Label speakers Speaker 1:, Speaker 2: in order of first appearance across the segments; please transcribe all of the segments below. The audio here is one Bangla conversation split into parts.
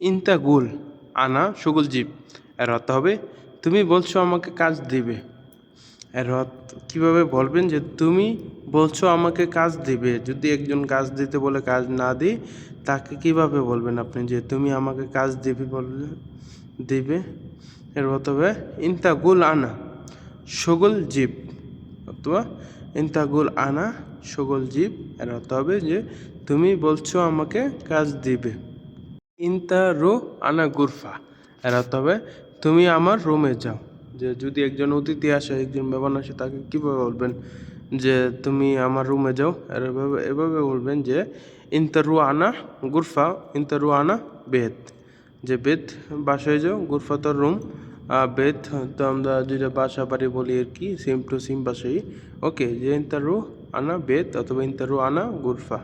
Speaker 1: ইনতা গুল, আনা সুগুল জীব। এর হবে, তুমি বলছো আমাকে কাজ দিবে। এর অর্থ, কীভাবে বলবেন যে, তুমি বলছো আমাকে কাজ দিবে? যদি একজন কাজ দিতে বলে কাজ না দিই, তাকে কীভাবে বলবেন আপনি যে, তুমি আমাকে কাজ দিবে বললে, দিবে? এর অর্থ হবে, ইনতা গুল আনা সগল জীব। অথবা, ইনতা গুল আনা সগল জীব। এর অর্থ হবে যে, তুমি বলছো আমাকে কাজ দিবে। ইনতা রো আনা গুরফা। এর অর্থ হবে, তুমি আমার রুমে যাও। যে যদি একজন অতিথি আসে, একজন মেহমান আসে, তাকে কীভাবে বলবেন যে, তুমি আমার রুমে যাও? আর এভাবে এভাবে বলবেন যে ইনতা রু আনা গুরফা ইনতা রু আনা বেদ। যে বেদ, বাসায় যাও, গুরফা তো রুম। বেদ তো আমরা দুইটা বাসা বাড়ি বলি আর কি, সেম টু সেম বাসাই। ওকে, যে ইনতা রু আনা বেদ অথবা ইনতা রু আনা গুরফা।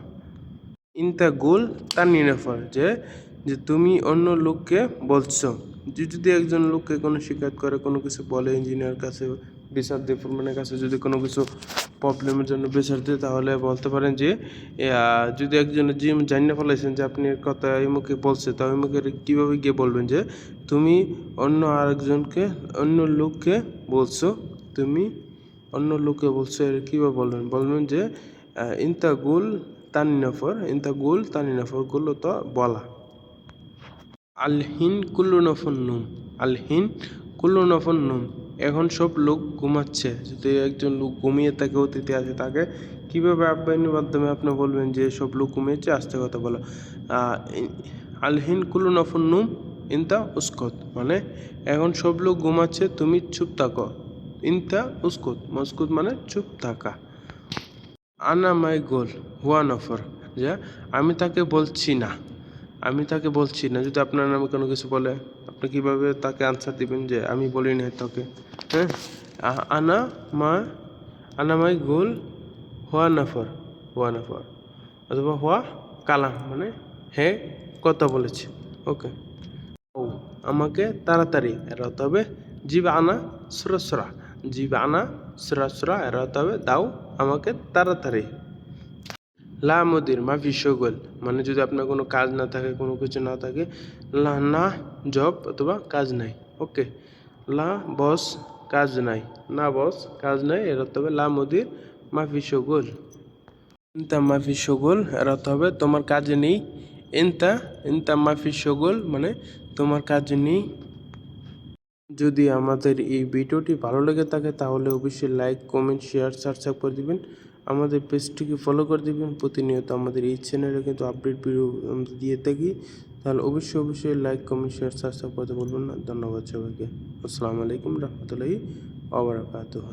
Speaker 1: ইনতা গুল তার নিরাফর যে যে তুমি অন্য লোককে বলছো। যে যদি একজন লোককে কোনো শিকায়ত করে, কোনো কিছু বলে ইঞ্জিনিয়ার কাছে বিচার ফোরম্যানের কাছে যদি কোনো কিছু প্রবলেমের জন্য বিচার দিয়ে, তাহলে বলতে পারেন যে যদি একজনের জিম জানিয়ে ফেলাইছেন যে আপনি কথা এই মুখে বলছে, তা ওই মুখে কীভাবে গিয়ে বলবেন যে, তুমি অন্য আরেকজনকে, অন্য লোককে বলছো, তুমি অন্য লোককে বলছো, এর কীভাবে বলবেন? বলবেন যে ইনতা গুল তানি নফর ইনতা গুল তানি নফরগুলো তো বলা। আলহিন কুল্লু নফর নুম আলহিন কুল্লু নফর নুম। এখন সব লোক ঘুমাচ্ছে। যদি একজন লোক ঘুমিয়ে থাকে, অতিথি আছে তাকে, কীভাবে আপ্যায়নের মাধ্যমে আপনি বলবেন যে সব লোক ঘুমিয়েছে, আস্তে কথা বলো। আলহিন কুল্লু নফর নুম ইনতা উস্কত মানে এখন সব লোক ঘুমাচ্ছে, তুমি চুপ থাকো। ইনতা উস্কুত মস্কুত মানে চুপ থাকা। আনা মাই গোল, হুয়া নফর, যে আমি তাকে বলছি না। আমি তাকে বলছি, না, যদি আপনার নামে কোনো কিছু বলে, আপনি কীভাবে তাকে আনসার দিবেন যে আমি বলি না তোকে? হ্যাঁ? আনা মা, আনা মাই গোল, হুয়া নফর হুয়া নফর, অথবা হুয়া কালাম মানে হে, কথা বলেছে। ওকে ও আমাকে তাড়াতাড়ি এর অর্থ হবে। জীব আনা সুরসরা জীব আনা সুরসরা এর অর্থ হবে। দাও আমাকে তাড়াতাড়ি। লা মুদির মাফি শগল। মানে যদি আপনার কোনো কাজ না থাকে, কোনো কিছু না থাকে, লা না জব অথবা কাজ নাই। ওকে? লা বস, কাজ নাই। না বস, কাজ নাই, এর অর্থ হবে লা মুদির মাফি শগল। ইনতা মাফি শগল, এর অর্থ হবে তোমার কাজ নেই। ইনতা ইনতা মাফি শগল মানে তোমার কাজ নেই। যদি আমাদের এই ভিডিওটি ভালো লেগে থাকে, তাহলে অবশ্যই লাইক কমেন্ট শেয়ার সাবস্ক্রাইব করে দিবেন। আমাদের পেজটিকে ফলো করে দেবেন প্রতিনিয়ত আমাদের এই চ্যানেলে কিন্তু আপডেট ভিডিও দিয়ে থাকি। তাহলে অবশ্যই অবশ্যই লাইক কমেন্ট শেয়ার সাবস্ক্রাইব করতে বলবেন না। ধন্যবাদ সবাইকে। আসসালামু আলাইকুম রহমতুল্লাহি ওবরাকাতুহ